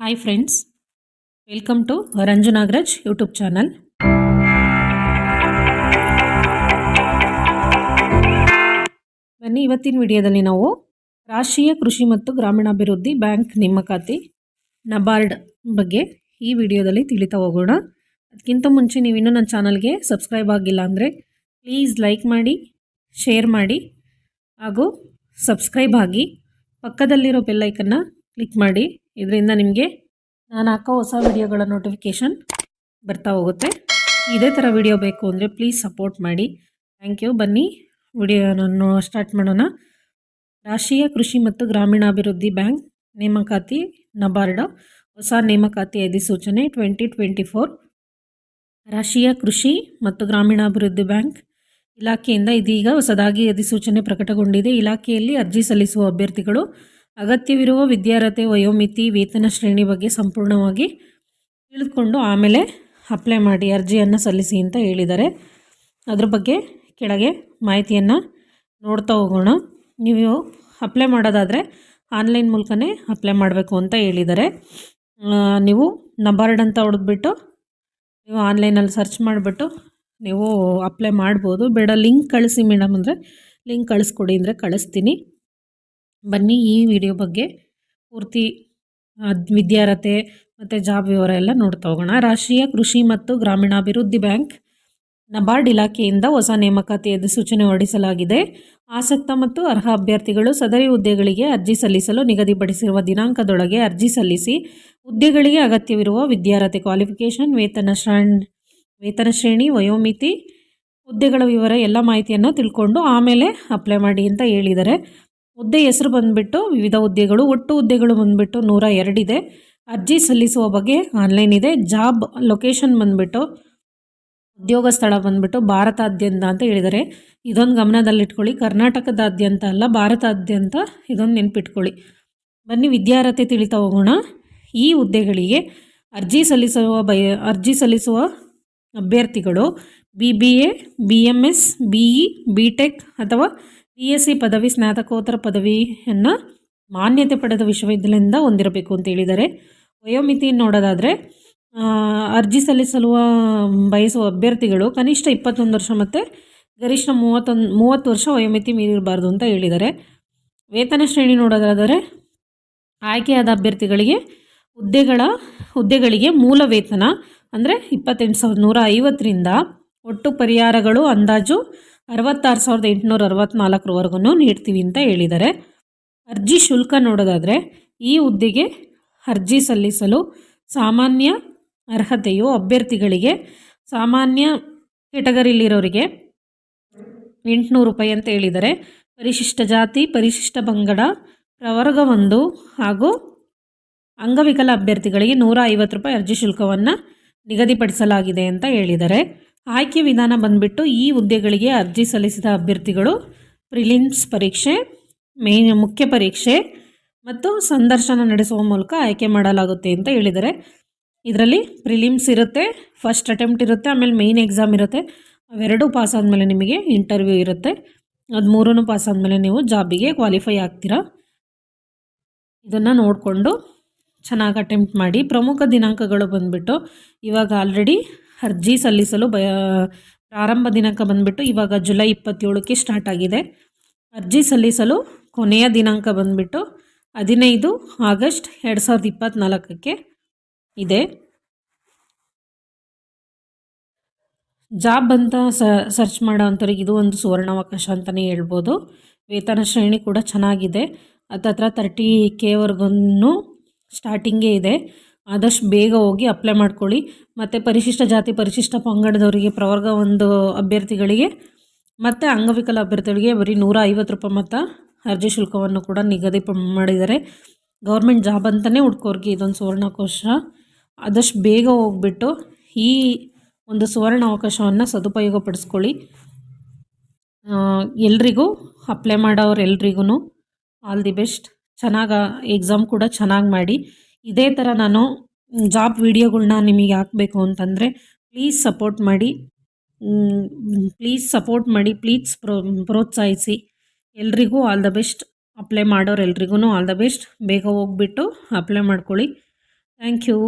Hi friends welcome to Ranju Nagaraj YouTube channel ಬನ್ನಿ, ಇವತ್ತಿನ ವಿಡಿಯೋದಲ್ಲಿ ನಾವು ರಾಷ್ಟ್ರೀಯ ಕೃಷಿ ಮತ್ತು ಗ್ರಾಮೀಣಾಭಿವೃದ್ಧಿ ಬ್ಯಾಂಕ್ ನೇಮಕಾತಿ ನಬಾರ್ಡ್ ಬಗ್ಗೆ ಈ ವಿಡಿಯೋದಲ್ಲಿ ತಿಳಿತಾ ಹೋಗೋಣ. ಅದಕ್ಕಿಂತ ಮುಂಚೆ ನೀವು ಇನ್ನೂ ನನ್ನ ಚಾನಲ್ಗೆ ಸಬ್ಸ್ಕ್ರೈಬ್ ಆಗಿಲ್ಲ ಅಂದರೆ ಪ್ಲೀಸ್ ಲೈಕ್ ಮಾಡಿ ಶೇರ್ ಮಾಡಿ ಹಾಗೂ ಸಬ್ಸ್ಕ್ರೈಬ್ ಆಗಿ ಪಕ್ಕದಲ್ಲಿರೋ ಬೆಲ್ಲೈಕನ್ನು ಕ್ಲಿಕ್ ಮಾಡಿ. ಇದರಿಂದ ನಿಮಗೆ ನಾನು ಹಾಕೋ ಹೊಸ ವಿಡಿಯೋಗಳ ನೋಟಿಫಿಕೇಷನ್ ಬರ್ತಾ ಹೋಗುತ್ತೆ. ಇದೇ ಥರ ವಿಡಿಯೋ ಬೇಕು ಅಂದರೆ ಪ್ಲೀಸ್ ಸಪೋರ್ಟ್ ಮಾಡಿ. ಥ್ಯಾಂಕ್ ಯು ಬನ್ನಿ ವಿಡಿಯೋನನ್ನು ಸ್ಟಾರ್ಟ್ ಮಾಡೋಣ. ರಾಷ್ಟ್ರೀಯ ಕೃಷಿ ಮತ್ತು ಗ್ರಾಮೀಣಾಭಿವೃದ್ಧಿ ಬ್ಯಾಂಕ್ ನೇಮಕಾತಿ ನಬಾರ್ಡ, ಹೊಸ ನೇಮಕಾತಿ ಅಧಿಸೂಚನೆ ಟ್ವೆಂಟಿ ಟ್ವೆಂಟಿ ಫೋರ್ ರಾಷ್ಟ್ರೀಯ ಕೃಷಿ ಮತ್ತು ಗ್ರಾಮೀಣಾಭಿವೃದ್ಧಿ ಬ್ಯಾಂಕ್ ಇಲಾಖೆಯಿಂದ ಇದೀಗ ಹೊಸದಾಗಿ ಅಧಿಸೂಚನೆ ಪ್ರಕಟಗೊಂಡಿದೆ. ಇಲಾಖೆಯಲ್ಲಿ ಅರ್ಜಿ ಸಲ್ಲಿಸುವ ಅಭ್ಯರ್ಥಿಗಳು ಅಗತ್ಯವಿರುವ ವಿದ್ಯಾರ್ಹತೆ, ವಯೋಮಿತಿ, ವೇತನ ಶ್ರೇಣಿ ಬಗ್ಗೆ ಸಂಪೂರ್ಣವಾಗಿ ತಿಳಿದುಕೊಂಡು ಆಮೇಲೆ ಅಪ್ಲೈ ಮಾಡಿ, ಅರ್ಜಿಯನ್ನು ಸಲ್ಲಿಸಿ ಅಂತ ಹೇಳಿದ್ದಾರೆ. ಅದ್ರ ಬಗ್ಗೆ ಕೆಳಗೆ ಮಾಹಿತಿಯನ್ನು ನೋಡ್ತಾ ಹೋಗೋಣ. ನೀವು ಅಪ್ಲೈ ಮಾಡೋದಾದರೆ ಆನ್ಲೈನ್ ಮೂಲಕನೇ ಅಪ್ಲೈ ಮಾಡಬೇಕು ಅಂತ ಹೇಳಿದ್ದಾರೆ. ನೀವು ನಬಾರ್ಡ್ ಅಂತ ಹೊಡೆದ್ಬಿಟ್ಟು ನೀವು ಆನ್ಲೈನಲ್ಲಿ ಸರ್ಚ್ ಮಾಡಿಬಿಟ್ಟು ನೀವು ಅಪ್ಲೈ ಮಾಡ್ಬೋದು. ಬೇಡ ಲಿಂಕ್ ಕಳಿಸಿ ಮೇಡಮ್ ಅಂದರೆ ಲಿಂಕ್ ಕಳಿಸ್ಕೊಡಿ ಅಂದರೆ ಕಳಿಸ್ತೀನಿ. ಬನ್ನಿ ಈ ವಿಡಿಯೋ ಬಗ್ಗೆ ಪೂರ್ತಿ ವಿದ್ಯಾರ್ಹತೆ ಮತ್ತು ಜಾಬ್ ವಿವರ ಎಲ್ಲ ನೋಡ್ತಾ ಹೋಗೋಣ. ರಾಷ್ಟ್ರೀಯ ಕೃಷಿ ಮತ್ತು ಗ್ರಾಮೀಣಾಭಿವೃದ್ಧಿ ಬ್ಯಾಂಕ್, ನಬಾರ್ಡ್ ಇಲಾಖೆಯಿಂದ ಹೊಸ ನೇಮಕಾತಿ ಅಧಿಸೂಚನೆ ಹೊರಡಿಸಲಾಗಿದೆ. ಆಸಕ್ತ ಮತ್ತು ಅರ್ಹ ಅಭ್ಯರ್ಥಿಗಳು ಸದರಿ ಹುದ್ದೆಗಳಿಗೆ ಅರ್ಜಿ ಸಲ್ಲಿಸಲು ನಿಗದಿಪಡಿಸಿರುವ ದಿನಾಂಕದೊಳಗೆ ಅರ್ಜಿ ಸಲ್ಲಿಸಿ ಹುದ್ದೆಗಳಿಗೆ ಅಗತ್ಯವಿರುವ ವಿದ್ಯಾರ್ಹತೆ ಕ್ವಾಲಿಫಿಕೇಷನ್ ವೇತನ ಶ್ರೇಣಿ ವೇತನ ಶ್ರೇಣಿ, ವಯೋಮಿತಿ, ಹುದ್ದೆಗಳ ವಿವರ ಎಲ್ಲ ಮಾಹಿತಿಯನ್ನು ತಿಳ್ಕೊಂಡು ಆಮೇಲೆ ಅಪ್ಲೈ ಮಾಡಿ ಅಂತ ಹೇಳಿದ್ದಾರೆ. ಹುದ್ದೆ ಹೆಸರು ಬಂದುಬಿಟ್ಟು, ವಿವಿಧ ಹುದ್ದೆಗಳು, ಒಟ್ಟು ಹುದ್ದೆಗಳು ಬಂದುಬಿಟ್ಟು ನೂರ ಎರಡಿದೆ ಅರ್ಜಿ ಸಲ್ಲಿಸುವ ಬಗ್ಗೆ ಆನ್ಲೈನ್ ಇದೆ. ಜಾಬ್ ಲೊಕೇಶನ್ ಬಂದುಬಿಟ್ಟು, ಉದ್ಯೋಗ ಸ್ಥಳ ಬಂದುಬಿಟ್ಟು ಭಾರತಾದ್ಯಂತ ಅಂತ ಹೇಳಿದರೆ ಇದೊಂದು ಗಮನದಲ್ಲಿಟ್ಕೊಳ್ಳಿ. ಕರ್ನಾಟಕದಾದ್ಯಂತ ಅಲ್ಲ, ಭಾರತಾದ್ಯಂತ ಇದೊಂದು ನೆನ್ಪಿಟ್ಕೊಳ್ಳಿ. ಬನ್ನಿ, ವಿದ್ಯಾರ್ಹತೆ ತಿಳಿತಾ ಹೋಗೋಣ. ಈ ಹುದ್ದೆಗಳಿಗೆ ಅರ್ಜಿ ಸಲ್ಲಿಸುವ ಬಯ, ಅರ್ಜಿ ಸಲ್ಲಿಸುವ ಅಭ್ಯರ್ಥಿಗಳು B B A B M S B B tech ಅಥವಾ ಬಿ ಎಸ್ ಸಿ ಪದವಿ, ಸ್ನಾತಕೋತ್ತರ ಪದವಿಯನ್ನು ಮಾನ್ಯತೆ ಪಡೆದ ವಿಶ್ವವಿದ್ಯಾಲಯದಿಂದ ಹೊಂದಿರಬೇಕು ಅಂತ ಹೇಳಿದ್ದಾರೆ. ವಯೋಮಿತಿ ನೋಡೋದಾದರೆ ಅರ್ಜಿ ಸಲ್ಲಿಸಲು ಬಯಸುವ ಅಭ್ಯರ್ಥಿಗಳು ಕನಿಷ್ಠ ಇಪ್ಪತ್ತೊಂದು ವರ್ಷ ಮತ್ತು ಗರಿಷ್ಠ ಮೂವತ್ತೊಂದು, ಮೂವತ್ತು ವರ್ಷ ವಯೋಮಿತಿ ಮೀರಿರಬಾರ್ದು ಅಂತ ಹೇಳಿದ್ದಾರೆ. ವೇತನ ಶ್ರೇಣಿ ನೋಡೋದಾದರೆ, ಆಯ್ಕೆಯಾದ ಅಭ್ಯರ್ಥಿಗಳಿಗೆ ಹುದ್ದೆಗಳ, ಹುದ್ದೆಗಳಿಗೆ ಮೂಲ ವೇತನ ಅಂದರೆ ಇಪ್ಪತ್ತೆಂಟು ಸಾವಿರದ ನೂರ ಐವತ್ತರಿಂದ ಒಟ್ಟು ಪರಿಹಾರಗಳು ಅಂದಾಜು ಅರವತ್ತಾರು ಸಾವಿರದ ಎಂಟುನೂರ ಅರವತ್ತ್ನಾಲ್ಕರವರೆಗೂ ನೀಡ್ತೀವಿ ಅಂತ ಹೇಳಿದ್ದಾರೆ. ಅರ್ಜಿ ಶುಲ್ಕ ನೋಡೋದಾದರೆ ಈ ಹುದ್ದೆಗೆ ಅರ್ಜಿ ಸಲ್ಲಿಸಲು ಸಾಮಾನ್ಯ ಅರ್ಹತೆಯು ಅಭ್ಯರ್ಥಿಗಳಿಗೆ ಸಾಮಾನ್ಯ ಕೆಟಗರಿಲಿರೋರಿಗೆ ಎಂಟುನೂರು ರೂಪಾಯಿ ಅಂತ ಹೇಳಿದರೆ ಪರಿಶಿಷ್ಟ ಜಾತಿ, ಪರಿಶಿಷ್ಟ ಪಂಗಡ ಪ್ರವರ್ಗವೊಂದು ಹಾಗೂ ಅಂಗವಿಕಲ ಅಭ್ಯರ್ಥಿಗಳಿಗೆ ನೂರ ಐವತ್ತು ರೂಪಾಯಿ ಅರ್ಜಿ ಶುಲ್ಕವನ್ನು ನಿಗದಿಪಡಿಸಲಾಗಿದೆ ಅಂತ ಹೇಳಿದ್ದಾರೆ. ಆಯ್ಕೆ ವಿಧಾನ ಬಂದ್ಬಿಟ್ಟು ಈ ಹುದ್ದೆಗಳಿಗೆ ಅರ್ಜಿ ಸಲ್ಲಿಸಿದ ಅಭ್ಯರ್ಥಿಗಳು ಪ್ರಿಲಿಮ್ಸ್ ಪರೀಕ್ಷೆ, ಮೇನ್ ಮುಖ್ಯ ಪರೀಕ್ಷೆ ಮತ್ತು ಸಂದರ್ಶನ ನಡೆಸುವ ಮೂಲಕ ಆಯ್ಕೆ ಮಾಡಲಾಗುತ್ತೆ ಅಂತ ಹೇಳಿದ್ದಾರೆ. ಇದರಲ್ಲಿ ಪ್ರಿಲಿಮ್ಸ್ ಇರುತ್ತೆ, ಫಸ್ಟ್ ಅಟೆಂಪ್ಟ್ ಇರುತ್ತೆ, ಆಮೇಲೆ ಮೇಯ್ನ್ ಎಕ್ಸಾಮ್ ಇರುತ್ತೆ. ಅವೆರಡೂ ಪಾಸ್ ಆದಮೇಲೆ ನಿಮಗೆ ಇಂಟರ್ವ್ಯೂ ಇರುತ್ತೆ. ಅದು ಮೂರನ್ನು ಪಾಸ್ ಆದಮೇಲೆ ನೀವು ಜಾಬಿಗೆ ಕ್ವಾಲಿಫೈ ಆಗ್ತೀರಾ. ಇದನ್ನು ನೋಡಿಕೊಂಡು ಚೆನ್ನಾಗಿ ಅಟೆಂಪ್ಟ್ ಮಾಡಿ ಪ್ರಮುಖ ದಿನಾಂಕಗಳು ಬಂದುಬಿಟ್ಟು ಇವಾಗ ಆಲ್ರೆಡಿ ಅರ್ಜಿ ಸಲ್ಲಿಸಲು ಬಯ, ಪ್ರಾರಂಭ ದಿನಾಂಕ ಬಂದುಬಿಟ್ಟು ಇವಾಗ ಜುಲೈ ಇಪ್ಪತ್ತೇಳಕ್ಕೆ ಸ್ಟಾರ್ಟ್ ಆಗಿದೆ. ಅರ್ಜಿ ಸಲ್ಲಿಸಲು ಕೊನೆಯ ದಿನಾಂಕ ಬಂದುಬಿಟ್ಟು ಹದಿನೈದು ಆಗಸ್ಟ್ ಎರಡು ಸಾವಿರದ ಇಪ್ಪತ್ತ್ನಾಲ್ಕಕ್ಕೆ ಇದೆ. ಜಾಬ್ ಅಂತ ಸರ್ಚ್ ಮಾಡೋವಂಥವ್ರಿಗೆ ಇದು ಒಂದು ಸುವರ್ಣಾವಕಾಶ ಅಂತಲೇ ಹೇಳ್ಬೋದು. ವೇತನ ಶ್ರೇಣಿ ಕೂಡ ಚೆನ್ನಾಗಿದೆ. ಹತ್ತತ್ರ ತರ್ಟಿ ಕೆವರೆಗೂ ಸ್ಟಾರ್ಟಿಂಗೇ ಇದೆ. ಆದಷ್ಟು ಬೇಗ ಹೋಗಿ ಅಪ್ಲೈ ಮಾಡ್ಕೊಳ್ಳಿ. ಮತ್ತು ಪರಿಶಿಷ್ಟ ಜಾತಿ, ಪರಿಶಿಷ್ಟ ಪಂಗಡದವರಿಗೆ, ಪ್ರವರ್ಗ ಒಂದು ಅಭ್ಯರ್ಥಿಗಳಿಗೆ, ಮತ್ತು ಅಂಗವಿಕಲ ಅಭ್ಯರ್ಥಿಗಳಿಗೆ ಬರೀ ನೂರ ಐವತ್ತು ರೂಪಾಯಿ ಮತ್ತು ಅರ್ಜಿ ಶುಲ್ಕವನ್ನು ಕೂಡ ನಿಗದಿ ಮಾಡಿದ್ದಾರೆ. ಗೌರ್ಮೆಂಟ್ ಜಾಬ್ ಅಂತಲೇ ಹುಡ್ಕೋರ್ಗೆ ಇದೊಂದು ಸುವರ್ಣಾವಕಾಶ. ಆದಷ್ಟು ಬೇಗ ಹೋಗ್ಬಿಟ್ಟು ಈ ಒಂದು ಸುವರ್ಣ ಅವಕಾಶವನ್ನು ಸದುಪಯೋಗ ಪಡಿಸ್ಕೊಳ್ಳಿ. ಎಲ್ರಿಗೂ ಅಪ್ಲೈ ಮಾಡೋರು ಎಲ್ರಿಗೂ ಆಲ್ ದಿ ಬೆಸ್ಟ್ ಚೆನ್ನಾಗಿ ಎಕ್ಸಾಮ್ ಕೂಡ ಚೆನ್ನಾಗಿ ಮಾಡಿ. ಇದೇ ಥರ ನಾನು ಜಾಬ್ ವಿಡಿಯೋಗಳ್ನ ನಿಮಗೆ ಹಾಕಬೇಕು ಅಂತಂದರೆ ಪ್ಲೀಸ್ ಸಪೋರ್ಟ್ ಮಾಡಿ ಪ್ಲೀಸ್ ಸಪೋರ್ಟ್ ಮಾಡಿ ಪ್ಲೀಸ್ ಪ್ರೋ, ಪ್ರೋತ್ಸಾಹಿಸಿ. ಎಲ್ರಿಗೂ ಆಲ್ ದ ಬೆಸ್ಟ್ ಅಪ್ಲೈ ಮಾಡೋರು ಎಲ್ರಿಗೂ ಆಲ್ ದ ಬೆಸ್ಟ್ ಬೇಗ ಹೋಗ್ಬಿಟ್ಟು ಅಪ್ಲೈ ಮಾಡ್ಕೊಳ್ಳಿ. Thank you